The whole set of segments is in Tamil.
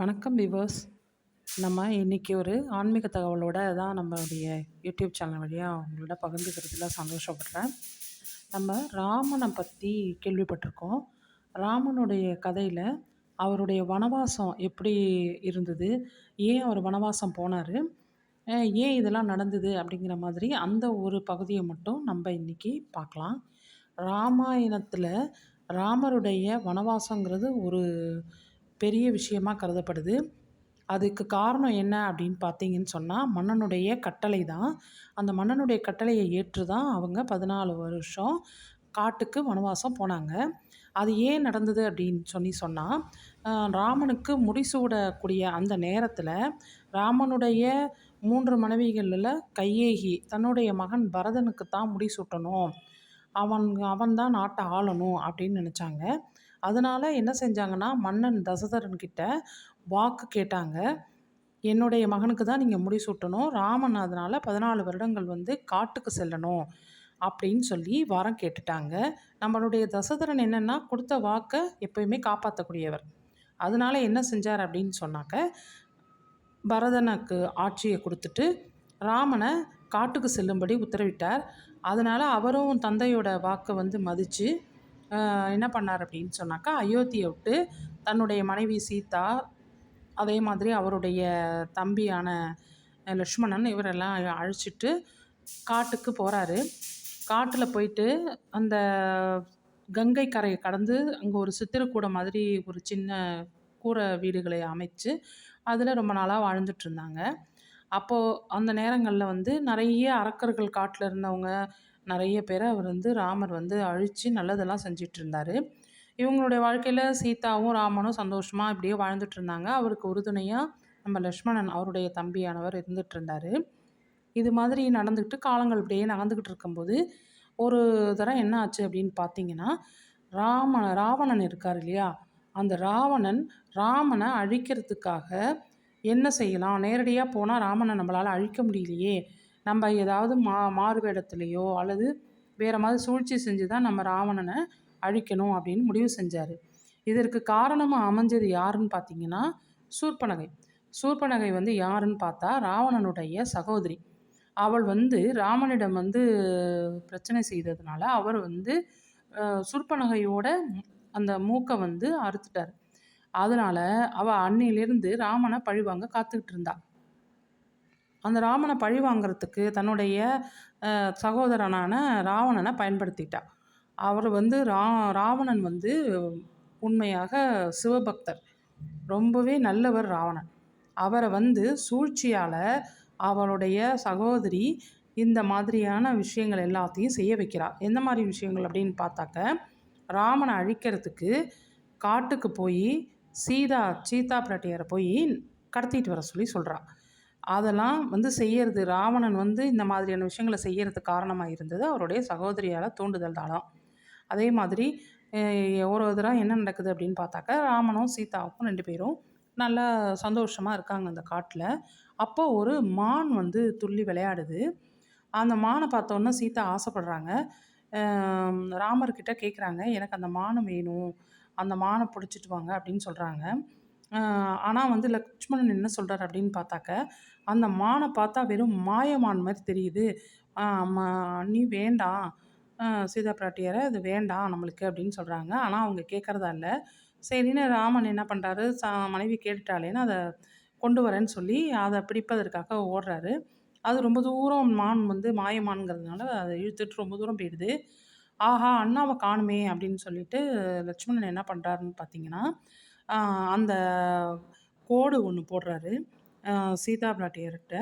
வணக்கம் விவர்ஸ் நம்ம இன்றைக்கி ஒரு ஆன்மீக தகவலோட தான் நம்மளுடைய யூடியூப் சேனல் வழியாக உங்களோட பகிர்ந்துக்கிறதுல சந்தோஷப்படுறேன். நம்ம ராமனை பற்றி கேள்விப்பட்டிருக்கோம். ராமனுடைய கதையில் அவருடைய வனவாசம் எப்படி இருந்தது? ஏன் அவர் வனவாசம் போனார்? ஏன் இதெல்லாம் நடந்தது அப்படிங்கிற மாதிரி அந்த ஒரு பகுதியை மட்டும் நம்ம இன்றைக்கி பார்க்கலாம். ராமாயணத்தில் ராமருடைய வனவாசங்கிறது ஒரு பெரிய விஷயமா கருதப்படுது. அதுக்கு காரணம் என்ன அப்படின்னு பார்த்தீங்கன்னு சொன்னால் மன்னனுடைய கட்டளை தான். அந்த மன்னனுடைய கட்டளையை ஏற்று தான் அவங்க பதினாலு வருஷம் காட்டுக்கு வனவாசம் போனாங்க. அது ஏன் நடந்தது அப்படின்னு சொல்லி சொன்னால் ராமனுக்கு முடிசூடக்கூடிய அந்த நேரத்தில் ராமனுடைய மூன்று மனைவிகளில் கையேகி தன்னுடைய மகன் பரதனுக்கு தான் முடிசூட்டணும். அவன் அவன் தான் நாட்டை ஆளணும் அப்படின்னு நினச்சாங்க. அதனால் என்ன செஞ்சாங்கன்னா மன்னன் தசதரன்கிட்ட வாக்கு கேட்டாங்க. என்னுடைய மகனுக்கு தான் நீங்கள் முடிசூட்டணும் ராமன் அதனால் பதினாலு வருடங்கள் வந்து காட்டுக்கு செல்லணும் அப்படின்னு சொல்லி வரம் கேட்டுட்டாங்க. நம்மளுடைய தசதரன் என்னென்னா கொடுத்த வாக்கை எப்பயுமே காப்பாற்றக்கூடியவர் அதனால என்ன செஞ்சார் அப்படின்னு சொன்னாக்க பரதனுக்கு ஆட்சியை கொடுத்துட்டு ராமனை காட்டுக்கு செல்லும்படி உத்தரவிட்டார். அதனால் அவரும் தந்தையோட வாக்கை வந்து மதித்து என்ன பண்ணார் அப்படின்னு சொன்னாக்கா அயோத்தியை விட்டு தன்னுடைய மனைவி சீதா அதே மாதிரி அவருடைய தம்பியான லக்ஷ்மணன் இவரெல்லாம் அழைச்சிட்டு காட்டுக்கு போகிறாரு காட்டில் போயிட்டு அந்த கங்கை கரையை கடந்து அங்கே ஒரு சித்திரக்கூடம் மாதிரி ஒரு சின்ன கூரை வீடுகளை அமைச்சு அதில் ரொம்ப நாளாக வாழ்ந்துட்டு இருந்தாங்க. அப்போது அந்த நேரங்களில் வந்து நிறைய அரக்கர்கள் காட்டில் இருந்தவங்க நிறைய பேரை அவர் வந்து ராமர் வந்து அழித்து நல்லதெல்லாம் செஞ்சிட்டு இருந்தார் இவங்களுடைய வாழ்க்கையில் சீதாவும் ராமனும் சந்தோஷமாக இப்படியே வாழ்ந்துட்டு இருந்தாங்க அவருக்கு உறுதுணையாக நம்ம லக்ஷ்மணன் அவருடைய தம்பியானவர் இருந்துட்டு இருந்தார் இது மாதிரி நடந்துக்கிட்டு காலங்கள் இப்படியே நடந்துக்கிட்டு இருக்கும்போது ஒரு தரம் என்ன ஆச்சு அப்படின்னு பார்த்தீங்கன்னா ராம ராவணன் இருக்கார் இல்லையா? அந்த ராவணன் ராமனை அழிக்கிறதுக்காக என்ன செய்யலாம்? நேரடியாக போனால் ராமனை நம்மளால் அழிக்க முடியலையே. நம்ம ஏதாவது மா மாறுவேடத்துலேயோ அல்லது வேறு மாதிரி சூழ்ச்சி செஞ்சு தான் நம்ம ராவணனை அழிக்கணும் அப்படின்னு முடிவு செஞ்சார். இதற்கு காரணமாக அமைஞ்சது யாருன்னு பார்த்தீங்கன்னா சூர்பனகை. சூர்பனகை வந்து யாருன்னு பார்த்தா ராவணனுடைய சகோதரி. அவள் வந்து ராமனிடம் வந்து பிரச்சனை செய்ததுனால அவர் வந்து சுர்பனகையோட அந்த மூக்கை வந்து அறுத்துட்டார். அதனால் அவள் அன்னையிலேருந்து ராமனை பழிவாங்க காத்துக்கிட்டு இருந்தாள் அந்த ராமனை பழி வாங்கிறதுக்கு தன்னுடைய சகோதரனான ராவணனை பயன்படுத்திட்டா. அவர் வந்து ரா ராவணன் வந்து உண்மையாக சிவபக்தர். ரொம்பவே நல்லவர் ராவணன். அவரை வந்து சூழ்ச்சியால் அவளுடைய சகோதரி இந்த மாதிரியான விஷயங்கள் எல்லாத்தையும் செய்ய வைக்கிறார் எந்த மாதிரி விஷயங்கள் அப்படின்னு பார்த்தாக்க ராமனை அழிக்கிறதுக்கு காட்டுக்கு போய் சீதா சீதா பிராட்டியரை போய் கடத்திட்டு வர சொல்லி சொல்கிறான் அதெல்லாம் வந்து செய்யறது ராவணன் வந்து இந்த மாதிரியான விஷயங்களை செய்யறதுக்கு காரணமாக இருந்தது. அவருடைய சகோதரியால் தூண்டுதல் தான் அதே மாதிரி ஒரு தடவை என்ன நடக்குது அப்படின்னு பார்த்தாக்கா ராமனும் சீதாவுக்கும் ரெண்டு பேரும் நல்லா சந்தோஷமாக இருக்காங்க அந்த காட்டில். அப்போ ஒரு மான் வந்து துள்ளி விளையாடுது. அந்த மானை பார்த்தோன்னே சீதா ஆசைப்படுறாங்க. ராமர்கிட்ட கேட்குறாங்க எனக்கு அந்த மானை வேணும். அந்த மானை பிடிச்சிட்டு வாங்க அப்படின்னு சொல்கிறாங்க ஆனால் வந்து லக்ஷ்மணன் என்ன சொல்கிறார் அப்படின்னு பார்த்தாக்க அந்த மானை பார்த்தா வெறும் மாயமான் மாதிரி தெரியுது. நீ வேண்டாம். சீதா பிராட்டியாரை அது வேண்டாம் நம்மளுக்கு அப்படின்னு சொல்கிறாங்க ஆனால் அவங்க கேட்குறதா இல்லை. சரின்னு ராமன் என்ன பண்ணுறாரு சா மனைவி கேட்டுட்டாலேன்னு அதை கொண்டு வரேன்னு சொல்லி அதை பிடிப்பதற்காக ஓடுறாரு. அது ரொம்ப தூரம் மான் வந்து மாயமான்ங்கிறதுனால அதை இழுத்துட்டு ரொம்ப தூரம் போயிடுது. ஆஹா அண்ணாவை காணுமே அப்படின்னு சொல்லிட்டு லட்சுமணன் என்ன பண்ணுறாருன்னு பார்த்தீங்கன்னா அந்த கோடு ஒன்று போடுறாரு. சீதா பிராட்டியர்கிட்ட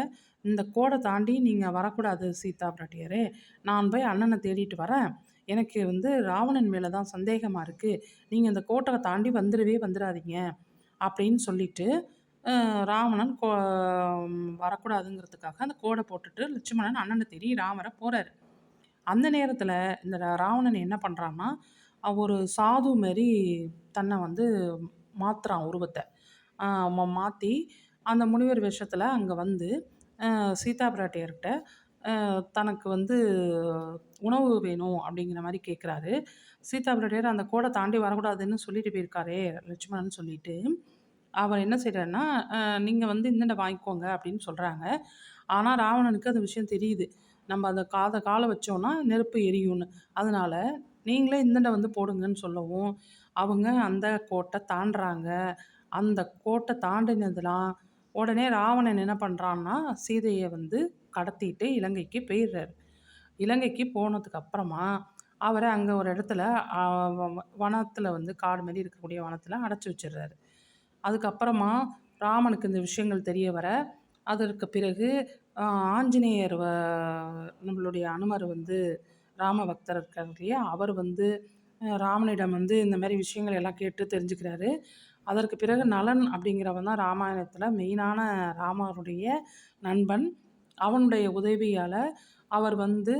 இந்த கோடை தாண்டி நீங்கள் வரக்கூடாது சீதா பிராட்டியரே நான் போய் அண்ணனை தேடிட்டு வரேன். எனக்கு வந்து ராவணன் மேலே தான் சந்தேகமாக இருக்குது நீங்கள் இந்த கோட்டை தாண்டி வந்துடவே வந்துடாதீங்க அப்படின்னு சொல்லிட்டு ராவணன் கோ வரக்கூடாதுங்கிறதுக்காக அந்த கோடை போட்டுட்டு லட்சுமணன் அண்ணனை தேடி ராமரை போகிறாரு அந்த நேரத்தில் இந்த ராவணன் என்ன பண்ணுறான்னா ஒரு சாது மாரி தன்னை வந்து மாற்றுறான் உருவத்தை மாற்றி அந்த முனிவர் வேஷத்தில் அங்கே வந்து சீதா பிராட்டியர்கிட்ட தனக்கு வந்து உணவு வேணும் அப்படிங்கிற மாதிரி கேட்குறாரு சீதா பிராட்டியர் அந்த கோடை தாண்டி வரக்கூடாதுன்னு சொல்லிட்டு போயிருக்காரே லட்சுமணன் சொல்லிட்டு அவர் என்ன செய்கிறாருன்னா நீங்கள் வந்து இந்த வாங்கிக்கோங்க" அப்படின்னு சொல்கிறாங்க ஆனால் ராவணனுக்கு அந்த விஷயம் தெரியுது. நம்ம அந்த காதை காலை வச்சோன்னா நெருப்பு எரியும்னு. அதனால் நீங்களே இந்தண்டை வந்து போடுங்கன்னு சொல்லவும், அவங்க அந்த கோட்டை தாண்டுறாங்க. அந்த கோட்டை தாண்டினதுலாம் உடனே ராவணன் என்ன பண்ணுறான்னா சீதையை வந்து கடத்திட்டு இலங்கைக்கு போயிடுறாரு இலங்கைக்கு போனதுக்கு அப்புறமா, அவரை அங்கே ஒரு இடத்துல வனத்தில் வந்து காடு மாரி இருக்கக்கூடிய வனத்தில் அடைச்சி வச்சிடுறாரு அதுக்கப்புறமா ராமனுக்கு இந்த விஷயங்கள் தெரிய வர, அதற்கு பிறகு ஆஞ்சநேயர் வ நம்மளுடைய அனுமர் வந்து ராம பக்தர் இருக்கார் இல்லையா? அவர் வந்து ராமனிடம் வந்து இந்த மாதிரி விஷயங்கள் எல்லாம் கேட்டு தெரிஞ்சுக்கிறாரு. அதற்கு பிறகு நலன் அப்படிங்கிறவன் தான் ராமாயணத்தில் மெயினான ராமருடைய நண்பன். அவனுடைய உதவியால் அவர் வந்து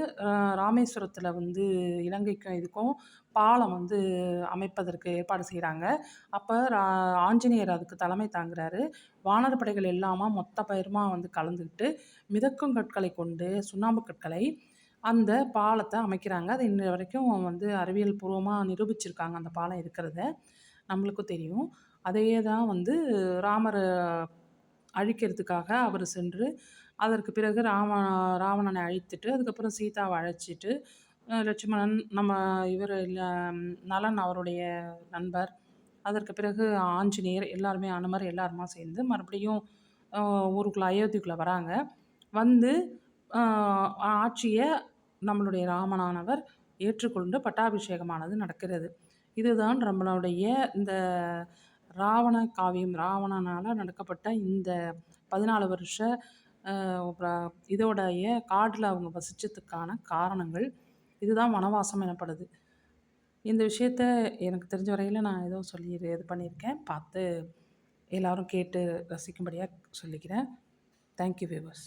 ராமேஸ்வரத்தில் வந்து இலங்கைக்கும் இதுக்கும் பாலம் வந்து அமைப்பதற்கு ஏற்பாடு செய்கிறாங்க அப்போ ரா ஆஞ்சநேயர் அதுக்கு தலைமை தாங்குறாரு. வானர் படைகள் எல்லாமா மொத்த பயிருமா வந்து கலந்துக்கிட்டு, மிதக்கும் கற்களை கொண்டு சுண்ணாம்பு கற்களை அந்த பாலத்தை அமைக்கிறாங்க. அது இன்ன வரைக்கும் வந்து அறிவியல் பூர்வமாக நிரூபிச்சிருக்காங்க அந்த பாலம் இருக்கிறத. நம்மளுக்கும் தெரியும். அதையே தான் வந்து ராமர் அழிக்கிறதுக்காக அவர் சென்று, அதற்கு பிறகு ராம ராவணனை அழித்துட்டு, அதுக்கப்புறம் சீதாவை அழைச்சிட்டு, லட்சுமணன் நம்ம இவர் நலன் அவருடைய நண்பர், அதற்கு பிறகு ஆஞ்சநேயர் எல்லாருமே அனுமர் எல்லாருமா சேர்ந்து மறுபடியும் ஊருக்குள்ளே அயோத்திக்குள்ளே வராங்க. வந்து ஆட்சியை நம்மளுடைய ராமனானவர் ஏற்றுக்கொண்டு பட்டாபிஷேகமானது நடக்கிறது. இதுதான் நம்மளுடைய இந்த ராவண காவியம். ராவணனால் நடக்கப்பட்ட இந்த 14 வருஷ இதோடைய காட்டில் அவங்க வசிச்சதுக்கான காரணங்கள். இதுதான் வனவாசம் எனப்படுது. இந்த விஷயத்த எனக்கு தெரிஞ்ச வரையில் நான் ஏதோ சொல்லி இது பண்ணியிருக்கேன். பார்த்து எல்லாரும் கேட்டு ரசிக்கும்படியாக சொல்லிக்கிறேன். Thank you viewers.